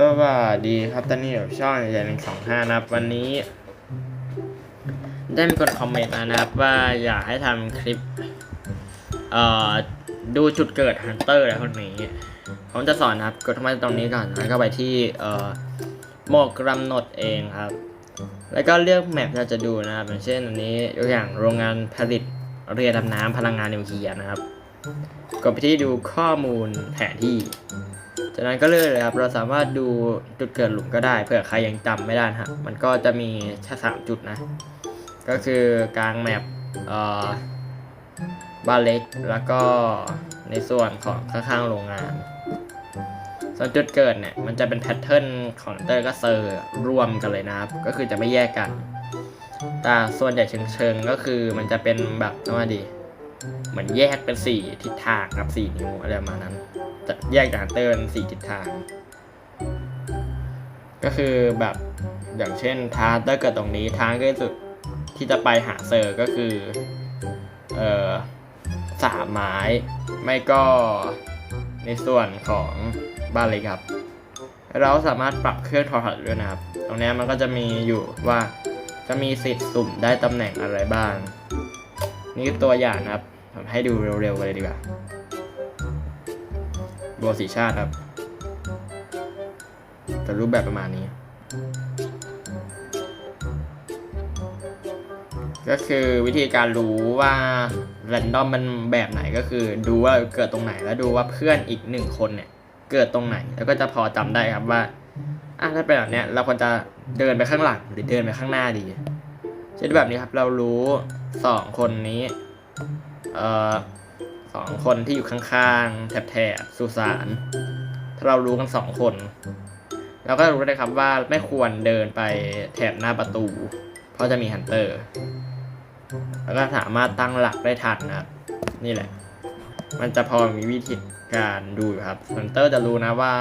สวัสดีครับตอนนี้อยู่ช่องใหญ่หนึ่งสองห้านะครับวันนี้ ได้มีคนคอมเมนต์มานะครับ ว่าอยากให้ทำคลิป เอ่อ ดูจุดเกิดฮันเตอร์อะไรพวกนี้ ผมจะสอนนะครับกดเข้ามาตรงนี้ก่อนแล้วก็ไปที่ เอ่อหมดกำหนดเองครับ แล้วก็เลือกแมปที่เราจะดูนะครับ อย่างเช่นอันนี้ยกอย่างโรงงานผลิตเรือดำน้ำพลังงานนิวเคลียร์นะครับ กดไปที่ดูข้อมูลแผนที่ จากนั้นก็เลือกเลยครับ เราสามารถดูจุดเกิดหลุมก็ได้เผื่อใครยังจำไม่ได้ฮะ มันก็จะมีแค่สามจุดนะ ก็คือกลางแมปเอ่อบ้านเล็กแล้วก็ในส่วนของข้างๆโรงงาน ส่วนจุดเกิดเนี่ย มันจะเป็นแพทเทิร์นของเตอร์ก็เซอร์รวมกันเลยนะครับ ก็คือจะไม่แยกกัน แต่ส่วนใหญ่เชิงๆก็คือมันจะเป็นแบบว่าดี เหมือนแยกเป็นสี่ทิศทางครับสี่นิ้วอะไรประมาณนั้น แยกจากฮันเตอร์เป็นสี่ทิศทาง ก็คือแบบอย่างเช่นทางฮันเตอร์เกิดตรงนี้ทางใกล้สุดที่จะไปหาเซอร์ก็คือเอ่อสามไม้ ไม่ก็ในส่วนของบ้านเล็กครับ เราสามารถปรับเครื่องทรทัศน์ด้วยนะครับ ตรงนี้มันก็จะมีอยู่ว่าจะมีสิทธิ์สุ่มได้ตำแหน่งอะไรบ้าง นี่ตัวอย่างนะครับผมให้ดูเร็วๆกันเลยดีกว่า วสีชาติครับจะรูปแบบประมาณนี้ ก็คือวิธีการรู้ว่าแรนดอมมันแบบไหนก็คือดูว่าเกิดตรงไหนแล้วดูว่าเพื่อนอีกหนึ่งคนเนี่ยเกิดตรงไหน แล้วก็จะพอจำได้ครับว่าอะถ้าเป็นแบบเนี้ยเราควรจะเดินไปข้างหลังหรือเดินไปข้างหน้าดีเช่นแบบนี้ครับเรารู้สองคนนี้ เอ่อ สองคนที่อยู่ข้างๆ แถบๆสุสานถ้าเรารู้กันสองคนเราก็รู้ได้ครับว่าไม่ควรเดินไปแถบหน้าประตู เพราะจะมีฮันเตอร์ แล้วก็สามารถตั้งหลักได้ทันนะครับนี่แหละ มันจะพอมีวิธีการดูครับฮันเตอร์จะรู้นะว่า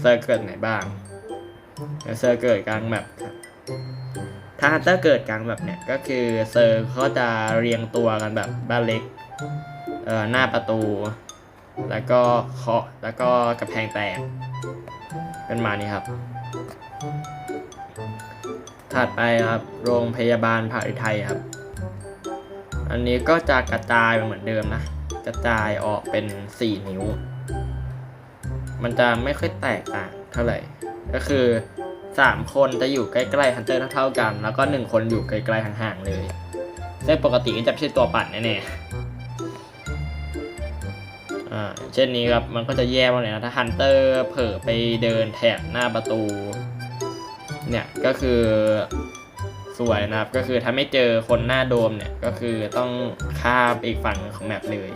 เซอร์เกิดไหนบ้างเซอร์เกิดกลางแมปครับ ถ้าฮันเกิดกลางแบบเนี้ยก็คือเซอร์เขาจะเรียงตัวกันแบบบ้านเล็กเอ่อหน้าประตู แล้วก็เคาะแล้วก็กระแพงแตกเป็นมานี้ครับ ถัดไปครับโรงพยาบาลผาอุทัยครับ อันนี้ก็จะกระจายเหมือนเดิมนะ กระจายออกเป็น 4 นิ้ว มันจะไม่ค่อยแตกต่างเท่าไหร่ก็คือ 3 คนจะอยู่ใกล้ๆฮันเตอร์เท่าๆกัน แล้วก็ 1 คนอยู่ไกลๆห่างๆเลยซึ่งปกติก็จะไม่ใช่ตัวปั่นแน่ๆอ่าเช่นนี้ครับ มันก็จะแย่มากเลยนะถ้าฮันเตอร์เผลอไปเดินแถบหน้าประตู เนี่ยก็คือสวยนะครับ ก็คือถ้าไม่เจอคนหน้าโดมเนี่ยก็คือต้องข้ามอีกฝั่งหนึ่งของแมปเลย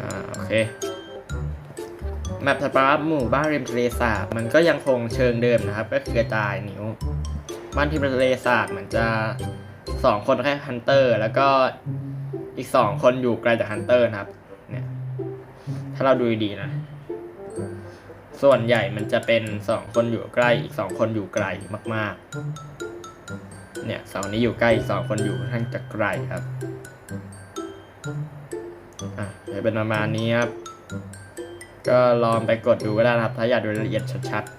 อ่าโอเค แมปถัดไปครับหมู่บ้านริมทะเลสาบมันก็ยังคงเชิงเดิมนะครับ ก็คือกระจายนิ้ว บ้านที่ทะเลสาบมันจะสองคนแค่ฮันเตอร์ แล้วก็อีกสองคนอยู่ไกลจากฮันเตอร์นะครับเนี่ยถ้าเราดูดีนะ ส่วนใหญ่มันจะเป็นสองคนอยู่ใกล้ อีกสองคนอยู่ไกลมาก ๆ เนี่ยสองนี้อยู่ใกล้อีกสองคนอยู่ค่อนข้างจะไกลครับอะเดี๋ยวเป็นประมาณนี้ครับ ก็ลองไปกดดูก็ได้นะครับ ถ้าอยากดูรายละเอียดชัดๆ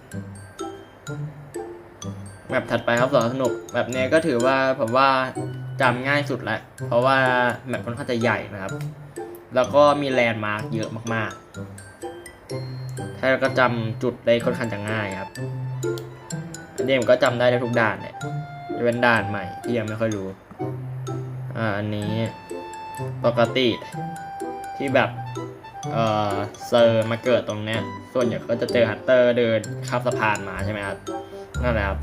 แบบถัดไปครับสอนสนุก แบบนี้ก็ถือว่าผมว่าจำง่ายสุดแล้วเพราะว่าแมปค่อนข้างจะใหญ่นะครับ แล้วก็มีแลนด์มาร์กเยอะมากๆถ้าเราก็จำจุดได้ค่อนข้างจะง่ายครับอันนี้ผมก็จำได้ในทุกด่านเนี่ยจะเป็นด่านใหม่ที่ยังไม่ค่อยรู้ อ่าอันนี้ปกติที่แบบ เอ่อเซอร์มาเกิดตรงเนี้ย ส่วนใหญ่ก็จะเจอฮันเตอร์เดินข้ามสะพานมาใช่ไหมครับนั่นแหละครับ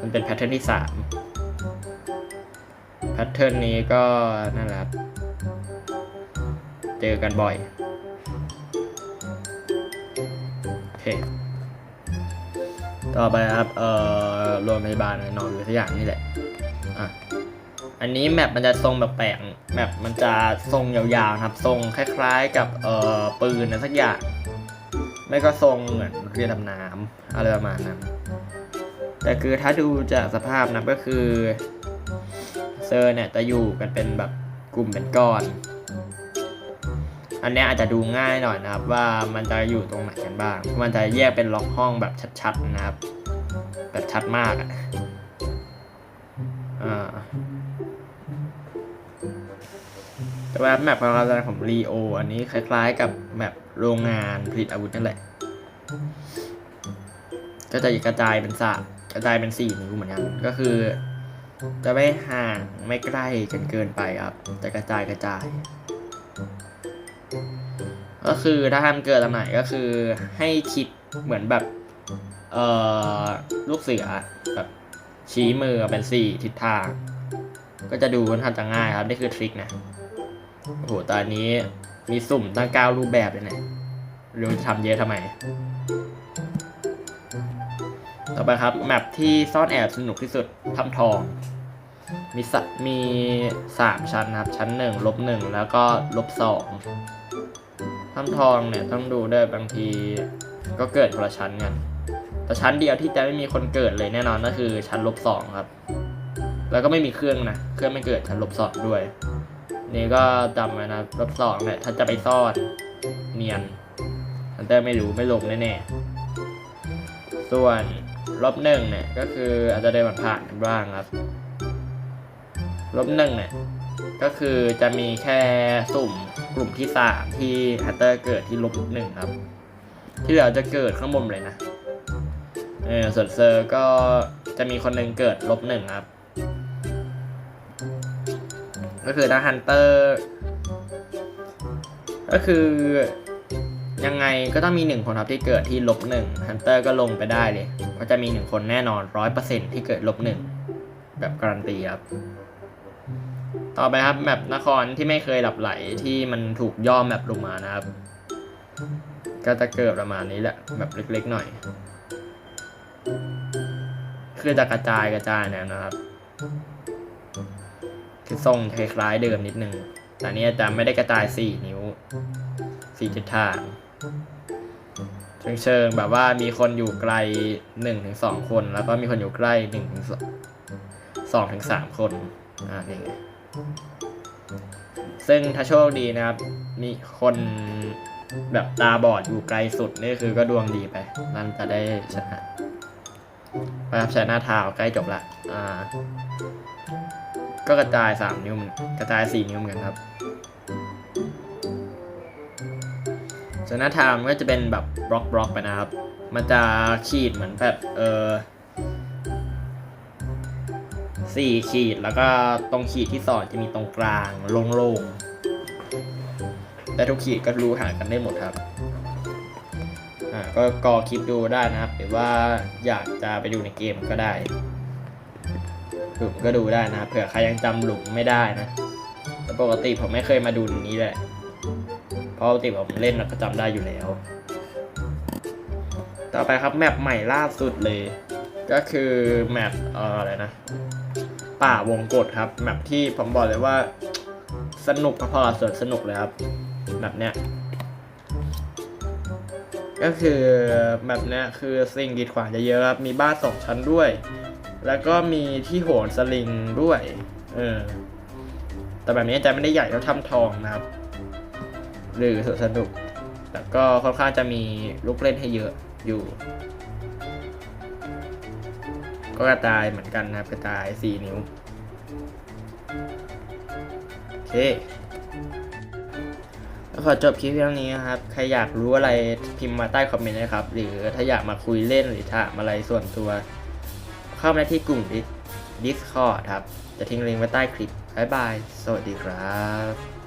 มันเป็นแพทเทิร์นที่สามแพทเทิร์นนี้ก็นั่นแหละครับเจอกันบ่อยโอเคต่อไปครับเอ่อโรงพยาบาลนอนหรือสักอย่างนี่แหละอะอันนี้แมปมันจะทรงแบบแปลก แมปมันจะทรงยาวๆครับ ทรงคล้ายๆ กับเอ่อปืนนะสักอย่างไม่ก็ทรงเหมือนเรือดำน้ำอะไรประมาณนั้นแต่คือถ้าดูจากสภาพนะก็คือเซอร์เนี่ยจะอยู่กันเป็นแบบกลุ่มเป็นก้อน อันนี้อาจจะดูง่ายหน่อยนะครับ ว่ามันจะอยู่ตรงไหนกันบ้าง มันจะแยกเป็นล็อกห้องแบบชัดๆนะครับ แบบชัดมากอะอ่ แต่ว่าแมปของเราจะของรีโออันนี้คล้ายๆ กับแมปโรงงานผลิตอาวุธนั่นแหละ ก็จะกระจายเป็นสะกระจายเป็นสี่นิ้วเหมือนกัน ก็คือ จะไม่ห่างไม่ใกล้จนเกินไปครับ จะกระจายกระจาย ก็คือถ้าทำเกิดตำไหนก็คือให้คิดเหมือนแบบเอ่อลูกเสือแบบชี้มือเป็นสี่ทิศทาง ก็จะดูค่อนข้างจะง่ายครับ นี่คือทริคนะ โอ้โหตอนนี้มีสุ่มตั้งเก้ารูปแบบเลยเนี่ยเรู้จะทำเยอะทำไม ต่อไปครับ แมปที่ซ่อนแอบสนุกที่สุดถ้ำทอง มีสะมีสามชั้นนะครับ ชั้นหนึ่งลบหนึ่งแล้วก็ลบสองถ้ำทองเนี่ยต้องดูด้วยบางที ก็เกิดคนละชั้นกันแต่ชั้นเดียวที่จะไม่มีคนเกิดเลยแน่นอนก็คือชั้นลบสองครับ แล้วก็ไม่มีเครื่องนะ เครื่องไม่เกิดชั้นลบสองด้วย นี่ก็จำไว้นะลบสองเนี่ยถ้าจะไปซ่อน เนียนฮันเตอร์ไม่รู้ไม่ลงแน่ๆส่วนลบหนึ่งเนี่ยก็คืออาจจะได้ผ่านกันบ้างครับลบหนึ่งเนี่ยก็คือจะมีแค่สุ่มกลุ่มที่สามที่ฮันเตอร์เกิดที่ลบหนึ่งครับ ที่เหลือจะเกิดข้างบนเลยนะเออส่วนเซอร์ก็จะมีคนหนึ่งเกิดลบหนึ่งครับ ก็คือถ้าฮันเตอร์ก็คือยังไงก็ต้องมีหนึ่งคนครับที่เกิดที่ลบหนึ่งฮันเตอร์ก็ลงไปได้เลย ก็จะมีหนึ่งคนแน่นอนร้อยเปอร์เซ็นที่เกิดลบหนึ่งแบบการันตีครับ ต่อไปครับแมปนครที่ไม่เคยหลับไหลที่มันถูกย่อแมปลงมานะครับ ก็จะเกิดประมาณนี้แหละแบบเล็กๆหน่อย คือจะกระจายกระจายเนี่ยนะครับ คือทรงคล้ายๆเดิมนิดนึงแต่นี้จะไม่ได้กระจาย 4 นิ้ว 4 ทิศทางเชิงเชิงแบบว่ามีคนอยู่ไกล1ถึง2คน แล้วก็มีคนอยู่ใกล้1ถึง2ถึง3คน อ่านี่ไงซึ่งถ้าโชคดีนะครับ มีคนแบบตาบอดอยู่ไกลสุดนี่คือก็ดวงดีไปนั่นจะได้ชนะไปครับชนะทาวใกล้จบละ อ่า ก็กระจายสามนิ้วเหมือนกระจายสี่นิ้วเหมือนกันครับชนะทามก็จะเป็นแบบบล็อกบล็อกไปนะครับ มันจะขีดเหมือนแบบเออสี่ขีดแล้วก็ตรงขีดที่สองจะมีตรงกลางโล่งๆแต่ทุกขีดก็รู้ห่างกันได้หมดครับอ่าก็กอคลิปดูได้นะครับ หรือว่าอยากจะไปดูในเกมก็ได้ หลุมก็ดูได้นะเผื่อใครยังจำหลุมไม่ได้นะแต่ปกติผมไม่เคยมาดูนี้เลยเพราะปกติผมเล่นแล้วก็จำได้อยู่แล้ว ต่อไปครับแมปใหม่ล่าสุดเลย ก็คือแมปเอ่ออะไรนะ ป่าวงกฏครับแมปที่ผมบอกเลยว่าสนุกพอๆส่วนสนุกเลยครับแบบเนี้ยก็คือแบบเนี้ยคือสิ่งกีดขวางจะเยอะครับ มีบ้านสองชั้นด้วย แล้วก็มีที่โหนสลิงด้วย เออ แต่แบบนี้จะไม่ได้ใหญ่เท่าถ้ำทองนะครับ หรือสวนสนุก แต่ก็ค่อนข้างจะมีลูกเล่นให้เยอะอยู่ ก็กระจายเหมือนกันนะครับกระจาย 4 นิ้ว โอเคแล้วขอจบคลิปเพียงนี้นะครับ ใครอยากรู้อะไรพิมพ์มาใต้คอมเมนต์นะครับ หรือถ้าอยากมาคุยเล่นหรือถามอะไรส่วนตัว เข้ามาที่กลุ่ม Discord ครับ จะทิ้งลิงก์ไว้ใต้คลิป บ๊ายบาย สวัสดีครับ